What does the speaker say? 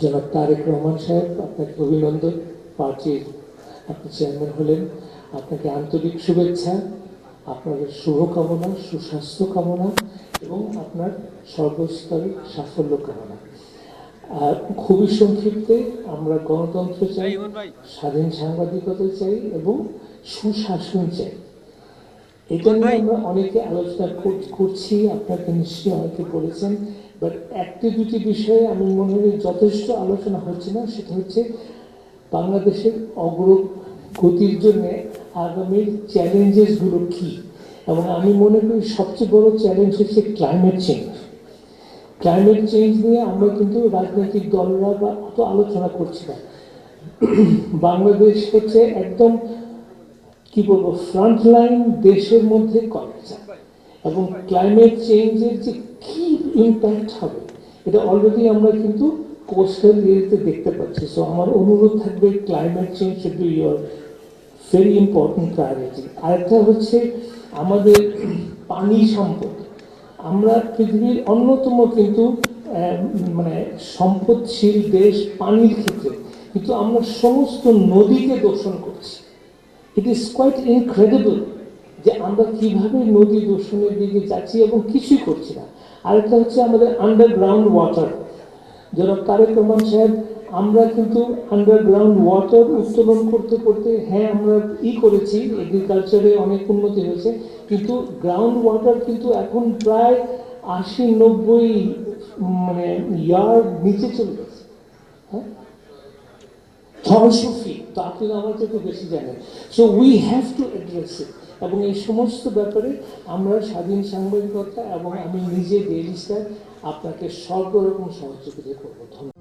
জনাব তারেক রহমান সাহেব, আপনাকে অভিনন্দন। পার্টির আপনি চেয়ারম্যান হলেন। আপনাকে আন্তরিক শুভেচ্ছা, আপনাদের শুভকামনা, সুস্বাস্থ্য কামনা এবং আপনার সর্বস্তরে সাফল্য কামনা। আর খুবই সংক্ষিপ্তে আমরা গণতন্ত্র চাই, স্বাধীন সাংবাদিকতা চাই এবং সুশাসন চাই। এটা নিয়ে আমরা অনেকে আলোচনা কর- করছি, আপনাকে নিশ্চয়ই অনেকে বলেছেন। বাট একটি বিষয়ে আমি মনে করি যথেষ্ট আলোচনা হচ্ছে না, সেটা হচ্ছে বাংলাদেশের অগ্রগতির জন্য আগামীর চ্যালেঞ্জেসগুলো কী? এবং আমি মনে করি সবচেয়ে বড় চ্যালেঞ্জ হচ্ছে ক্লাইমেট চেঞ্জ ক্লাইমেট চেঞ্জ নিয়ে আমরা কিন্তু রাজনৈতিক দলরা বা অত আলোচনা করছি না। বাংলাদেশ হচ্ছে একদম, কি বলব ফ্রন্ট লাইন দেশের মধ্যে কলেজা এবং ক্লাইমেট চেঞ্জের যে কি ইম্প্যাক্ট হবে, এটা অলরেডি আমরা কিন্তু কোস্টাল এরিয়াতে দেখতে পাচ্ছি। সো আমার অনুরোধ থাকবে climate change should be your very important priority আরেকটা হচ্ছে আমাদের পানি সম্পদ। আমরা পৃথিবীর অন্যতম কিন্তু মানে সম্পদশীল দেশ পানির ক্ষেত্রে। কিন্তু আমরা সমস্ত নদীকে দর্শন করছি। ইট ইজ কোয়াইট ইনক্রেডিবল যে আমরা কীভাবে নদী দূষণের দিকে যাচ্ছি এবং কিছুই করছি না। আরেকটা হচ্ছে আমাদের আন্ডারগ্রাউন্ড ওয়াটার যারা তারেক রহমান সাহেব, আমরা কিন্তু আন্ডারগ্রাউন্ড ওয়াটার উত্তোলন করতে করতে হ্যাঁ আমরা ই করেছি এগ্রিকালচারে অনেক উন্নতি হয়েছে, কিন্তু গ্রাউন্ড ওয়াটার কিন্তু এখন প্রায় আশি, নব্বই মানে ইয়ার্ড নিচে চলে গেছে। হ্যাঁ? তো আপনি আমার থেকে বেশি জানেন। So we have to address it এবং এই সমস্ত ব্যাপারে আমরা স্বাধীন সাংবাদিকতা এবং আমি নিজে ডেইলি স্টার আপনাকে সর্বরকম সহযোগিতা করব। ধন্যবাদ।